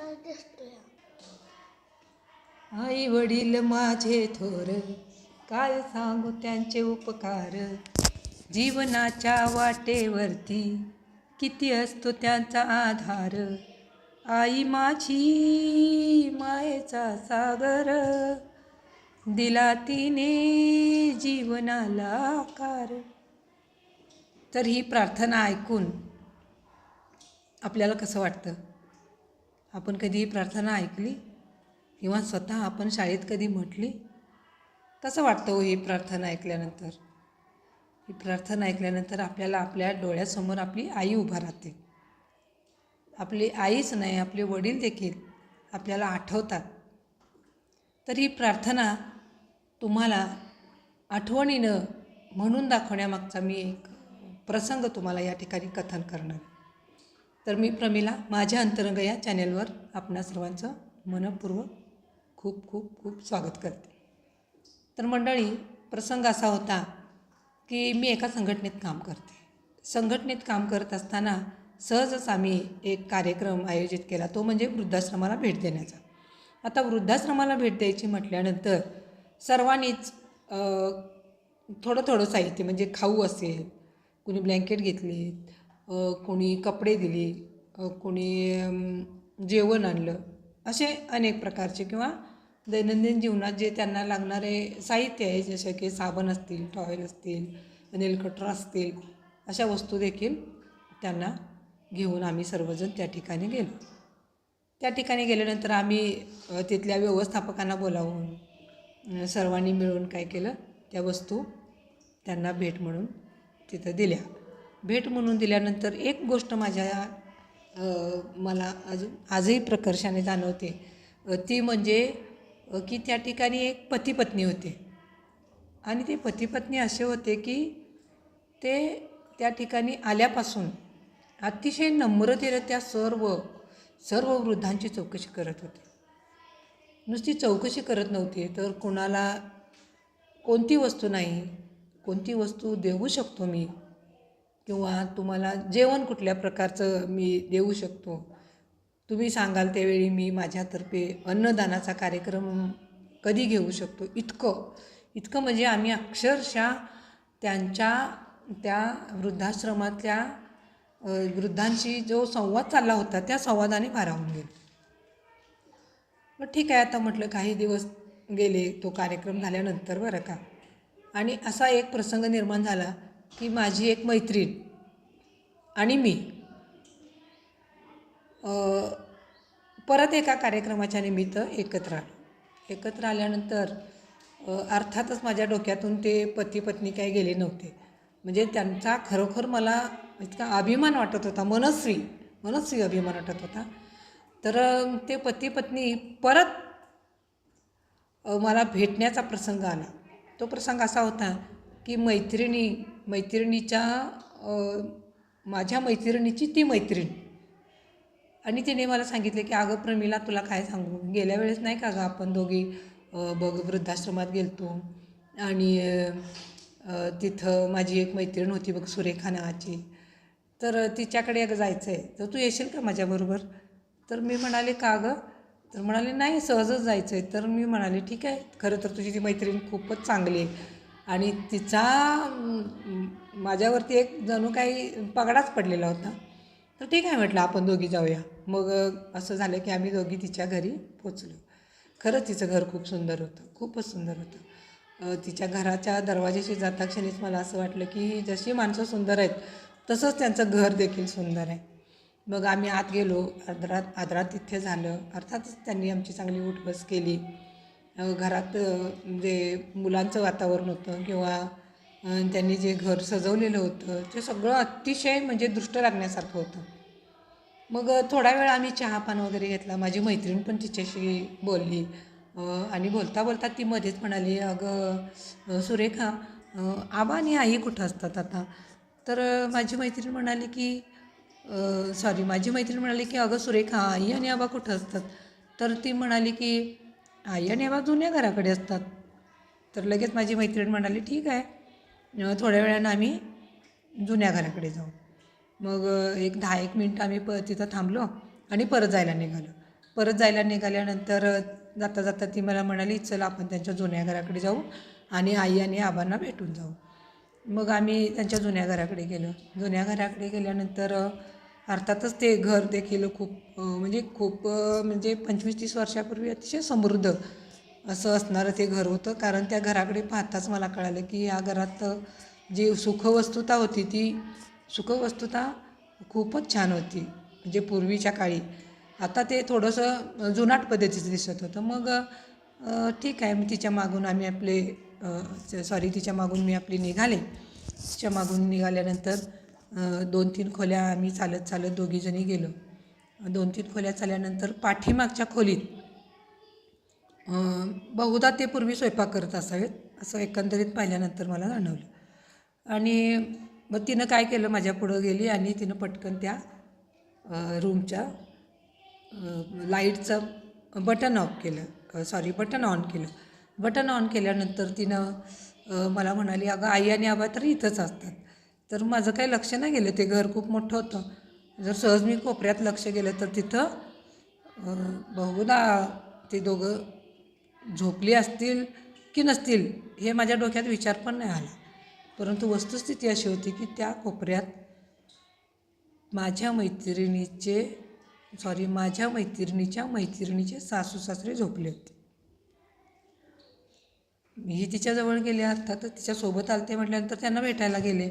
सुंदर दिसतोय आई वडील माझे थोर काय सांगू त्यांचे उपकार? जीवनाच्या वाटेवरती किती असतो त्यांचा आधार? आई माझी मायेचा सागर दिला तिने जीवनाला आकार. तर ही प्रार्थना ऐकून आपल्याला कसं वाटतं? आपण कधी ही प्रार्थना ऐकली किंवा स्वतः आपण शाळेत कधी म्हटली तसं वाटतं हो ही प्रार्थना ऐकल्यानंतर. ही प्रार्थना ऐकल्यानंतर आपल्याला आपल्या डोळ्यासमोर आपली आई उभा राहते. आपली आईच नाही आपले वडील देखील आपल्याला आठवतात. तर ही प्रार्थना तुम्हाला आठवणीनं म्हणून दाखवण्यामागचा मी एक प्रसंग तुम्हाला या ठिकाणी कथन करणार. तर मी प्रमिला माझ्या अंतरंग या चॅनेलवर आपणा सर्वांचं मनपूर्वक खूप खूप खूप स्वागत करते. तर मंडळी प्रसंग असा होता की मी एका संघटनेत काम करते. संघटनेत काम करत असताना सहजच आम्ही एक कार्यक्रम आयोजित केला तो म्हणजे वृद्धाश्रमाला भेट देण्याचा. आता वृद्धाश्रमाला भेट द्यायची म्हटल्यानंतर सर्वांनीच थोडं थोडं साहित्य म्हणजे खाऊ असेल कुणी ब्लँकेट घेतले कोणी कपडे दिले कोणी जेवण आणलं असे अनेक प्रकारचे किंवा दैनंदिन जीवनात जे त्यांना लागणारे साहित्य आहे जसे की साबण असतील टॉयल असतील नेलकटर असतील अशा वस्तू देखील त्यांना घेऊन आम्ही सर्वजण त्या ठिकाणी गेलो. त्या ठिकाणी गेल्यानंतर आम्ही तिथल्या व्यवस्थापकांना बोलावून सर्वांनी मिळून काय केलं त्या वस्तू त्यांना भेट म्हणून तिथं दिल्या. भेट म्हणून दिल्यानंतर एक गोष्ट माझ्या मला अजून आजही प्रकर्षाने जाणवते. ती म्हणजे की त्या ठिकाणी एक पती पत्नी होते. आणि ते पती पत्नी असे होते की ते त्या ठिकाणी आल्यापासून अतिशय नम्रतेनं त्या सर्व सर्व वृद्धांची चौकशी करत होते. नुसती चौकशी करत नव्हती तर कोणाला कोणती वस्तू नाही कोणती वस्तू देऊ शकतो मी किंवा तुम्हाला जेवण कुठल्या प्रकारचं मी देऊ शकतो? तुम्ही सांगाल त्यावेळी मी माझ्यातर्फे अन्नदानाचा कार्यक्रम कधी घेऊ शकतो? इतकं इतकं म्हणजे आम्ही अक्षरशः त्यांच्या त्या वृद्धाश्रमातल्या वृद्धांशी जो संवाद चालला होता त्या संवादाने भारावून गेलो. मग ठीक आहे आता म्हटलं काही दिवस गेले तो कार्यक्रम झाल्यानंतर बरं का. आणि असा एक प्रसंग निर्माण झाला की माझी एक मैत्रीण आणि मी परत एका कार्यक्रमाच्या निमित्त एकत्र आलो. एकत्र आल्यानंतर अर्थातच माझ्या डोक्यातून ते पती पत्नी काही गेले नव्हते. म्हणजे त्यांचा खरोखर मला इतका अभिमान वाटत होता मनस्वी मनस्वी अभिमान वाटत होता. तर ते पती पत्नी परत मला भेटण्याचा प्रसंग आला. तो प्रसंग असा होता की मैत्रिणी मैत्रिणीच्या माझ्या मैत्रिणीची ती मैत्रीण. आणि तिने मला सांगितले की अगं प्रमिला तुला काय सांगू? गेल्या वेळेस नाही का गं आपण दोघी बघ वृद्धाश्रमात गेलतो. आणि तिथं माझी एक मैत्रीण होती बघ सुरेखा नावाची तर तिच्याकडे अगं जायचं आहे तर तू येशील का माझ्याबरोबर? तर मी म्हणाले का गं? तर म्हणाले नाही सहजच जायचं आहे तर मी म्हणाले ठीक आहे. खरं तर तुझी ती मैत्रीण खूपच चांगली आहे. आणि तिचा माझ्यावरती एक जणू काही पगडाच पडलेला होता. तर ठीक आहे म्हटलं आपण दोघी जाऊया. मग असं झालं की आम्ही दोघी तिच्या घरी पोचलो खरंच तिचं घर खूप सुंदर होतं खूपच सुंदर होतं. तिच्या घराच्या दरवाजाशी जाता क्षणीच मला असं वाटलं की जशी माणसं सुंदर आहेत तसंच त्यांचं घर देखील सुंदर आहे. मग आम्ही आत गेलो आदरात आदरात तिथे झालं. अर्थातच त्यांनी आमची चांगली उठबस केली. घरात जे म्हणजे मुलांचं वातावरण होतं किंवा त्यांनी जे घर सजवलेलं होतं ते सगळं अतिशय म्हणजे दृष्ट लागण्यासारखं होतं. मग थोडा वेळ आम्ही चहापान वगैरे घेतला. माझी मैत्रीण पण तिच्याशी बोलली. आणि बोलता बोलता ती मध्येच म्हणाली अगं सुरेखा आबा आणि आई कुठं असतात आता? तर माझी मैत्रीण म्हणाली की सॉरी माझी मैत्रीण म्हणाली की अगं सुरेखा आई आणि आबा कुठं असतात तर ती म्हणाली की आई आणि आबा जुन्या घराकडे असतात. तर लगेच माझी मैत्रीण म्हणाली ठीक आहे. थोड्या वेळानं आम्ही जुन्या घराकडे जाऊ. मग एक दहा एक मिनटं आम्ही प तिथं थांबलो आणि परत जायला निघालो. परत जायला निघाल्यानंतर जाता जाता ती मला म्हणाली चल आपण त्यांच्या जुन्या घराकडे जाऊ आणि आई आणि आबांना भेटून जाऊ. मग आम्ही त्यांच्या जुन्या घराकडे गेलो. जुन्या घराकडे गेल्यानंतर अर्थातच ते घर देखील खूप म्हणजे खूप म्हणजे पंचवीस तीस वर्षापूर्वी अतिशय समृद्ध असं असणारं ते घर होतं. कारण त्या घराकडे पाहताच मला कळालं की या घरात जी सुखवस्तुता होती ती सुखवस्तुता खूपच छान होती म्हणजे पूर्वीच्या काळी. आता ते थोडंसं जुनाट पद्धतीचं दिसत होतं. मग ठीक आहे मी तिच्या मागून आम्ही आपले सॉरी तिच्या मागून मी आपली निघाले. तिच्या मागून निघाल्यानंतर दोन तीन खोल्या आम्ही चालत चालत दोघीजणी गेलो. दोन तीन खोल्या चालल्यानंतर पाठीमागच्या खोलीत बहुधा ते पूर्वी स्वयंपाक करत असावेत असं एकंदरीत पाहिल्यानंतर मला जाणवलं. आणि मग तिनं काय केलं माझ्या पुढं गेली आणि तिनं पटकन त्या रूमच्या लाईटचं बटन ऑफ केलं. सॉरी बटन ऑन केलं. बटन ऑन केल्यानंतर तिनं मला म्हणाली अगं आई आणि आबा तर इथंच असतात. तर माझं काही लक्ष नाही गेलं. ते घर खूप मोठं होतं. जर सहज मी कोपऱ्यात लक्ष गेलं तर तिथं बहुधा ते दोघं झोपली असतील की नसतील हे माझ्या डोक्यात विचार पण नाही आला. परंतु वस्तुस्थिती अशी होती की त्या कोपऱ्यात माझ्या मैत्रिणीचे सॉरी माझ्या मैत्रिणीच्या मैत्रिणीचे सासू सासरे झोपले होते. मी तिच्याजवळ गेले अर्थातच तिच्यासोबत आलते म्हटल्यानंतर त्यांना भेटायला गेले.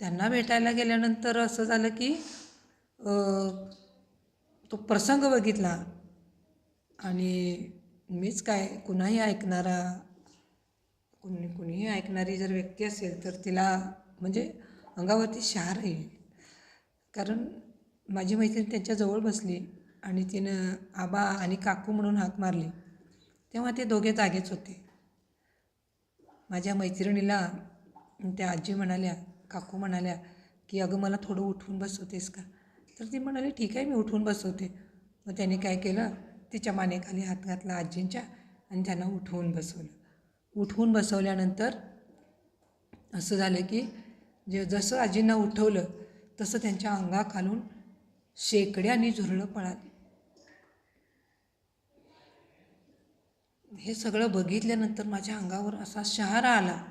त्यांना भेटायला गेल्यानंतर असं झालं की तो प्रसंग बघितला. आणि मीच काय कुणाही ऐकणारा कुणी कुणीही ऐकणारी जर व्यक्ती असेल तर तिला म्हणजे अंगावरती शहार येईल. कारण माझी मैत्रीण त्यांच्याजवळ बसली आणि तिनं आबा आणि काकू म्हणून हाक मारली. तेव्हा ते दोघे जागेच होते. माझ्या मैत्रिणीला त्या आजी म्हणाल्या काकू म्हणाल्या की अगं मला थोडं उठवून बसवतेस का? तर ती म्हणाली ठीक आहे मी उठवून बसवते. मग त्याने काय केलं? तिच्या मानेखाली हात घातला आजींच्या आणि त्यांना उठवून बसवलं. उठवून बसवल्यानंतर असं झालं की जे जसं आजींना उठवलं तसं त्यांच्या अंगाखालून आणि झुरळं पळाली. हे सगळं बघितल्यानंतर माझ्या अंगावर असा शहारा आला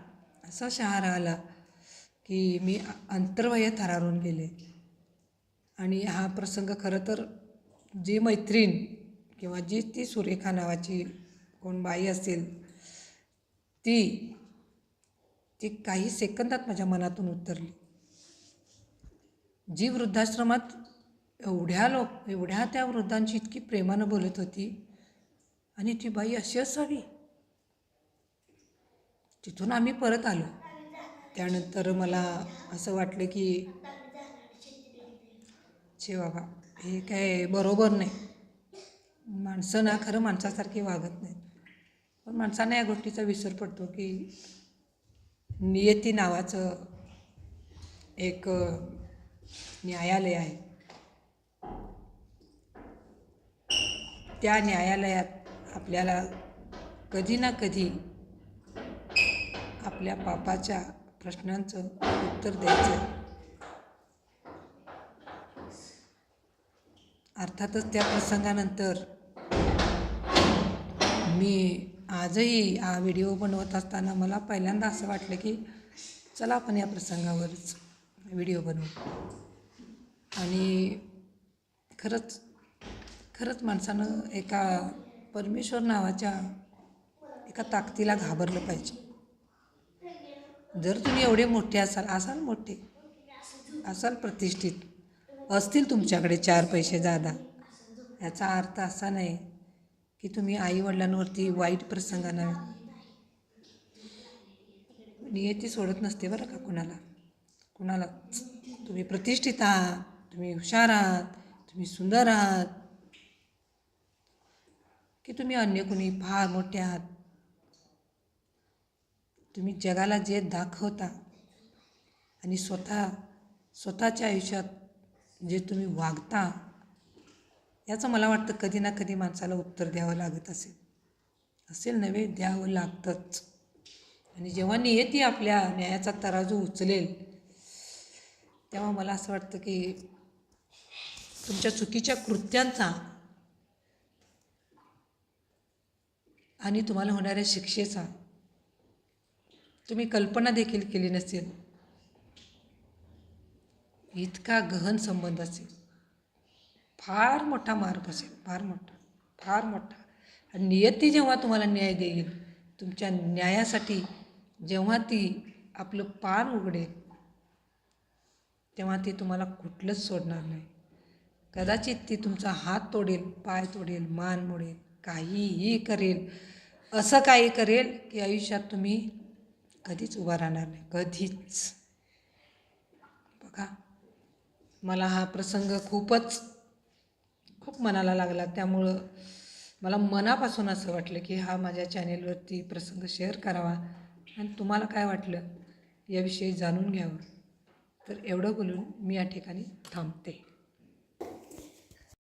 असा शहारा आला की मी अंतर्वय थरारून गेले. आणि हा प्रसंग खरं तर जी मैत्रीण किंवा जी ती सुरेखा नावाची कोण बाई असेल ती ती काही सेकंदात माझ्या मनातून उतरली. जी वृद्धाश्रमात एवढ्या लोक एवढ्या त्या वृद्धांची इतकी प्रेमानं बोलत होती आणि ती बाई अशी असावी. तिथून आम्ही परत आलो. त्यानंतर मला असं वाटलं की छे बाबा हे काय बरोबर नाही. माणसं ना खरं माणसासारखी वागत नाहीत. पण माणसांना या गोष्टीचा विसर पडतो की नियती नावाचं एक न्यायालय आहे. त्या न्यायालयात आपल्याला कधी ना कधी आपल्या पापाच्या प्रश्नांचं उत्तर द्यायचं. अर्थातच त्या प्रसंगानंतर मी आजही हा व्हिडिओ बनवत असताना मला पहिल्यांदा असं वाटलं की चला आपण या प्रसंगावरच व्हिडिओ बनवू. आणि खरंच खरंच माणसानं एका परमेश्वर नावाच्या एका ताकदीला घाबरलं पाहिजे. जर तुम्ही एवढे मोठे असाल असाल मोठे असाल प्रतिष्ठित असतील तुमच्याकडे चार पैसे जादा. याचा अर्थ असा नाही की तुम्ही आईवडिलांवरती वाईट प्रसंगानं नियती सोडत नसते बरं का कुणाला. कुणाला तुम्ही प्रतिष्ठित आहात तुम्ही हुशार आहात तुम्ही सुंदर आहात की तुम्ही अन्य कुणी फार मोठे आहात. तुम्ही जगाला जे दाखवता आणि स्वतः स्वतःच्या आयुष्यात जे तुम्ही वागता याचं मला वाटतं कधी ना कधी माणसाला उत्तर द्यावं लागत असेल. असेल नव्हे द्यावं लागतंच. आणि जेव्हा नियती आपल्या न्यायाचा तराजू उचलेल तेव्हा मला असं वाटतं की तुमच्या चुकीच्या कृत्यांचा आणि तुम्हाला होणाऱ्या शिक्षेचा तुम्ही कल्पना देखील केली नसेल. इतका गहन संबंध असेल. फार मोठा मार्ग असेल. फार मोठा. फार मोठा. आणि नियती जेव्हा तुम्हाला न्याय देईल तुमच्या न्यायासाठी जेव्हा ती आपलं पान उघडेल तेव्हा ती तुम्हाला कुठलंच सोडणार नाही. कदाचित ती तुमचा हात तोडेल पाय तोडेल मान मोडेल काहीही करेल असं काही करेल की आयुष्यात तुम्ही कधीच उभा राहणार नाही कधीच. बघा मला हा प्रसंग खूपच खूप मनाला लागला. त्यामुळं मला मनापासून असं वाटलं की हा माझ्या चॅनेलवरती प्रसंग शेअर करावा. आणि तुम्हाला काय वाटलं याविषयी जाणून घ्यावं. तर एवढं बोलून मी या ठिकाणी थांबते.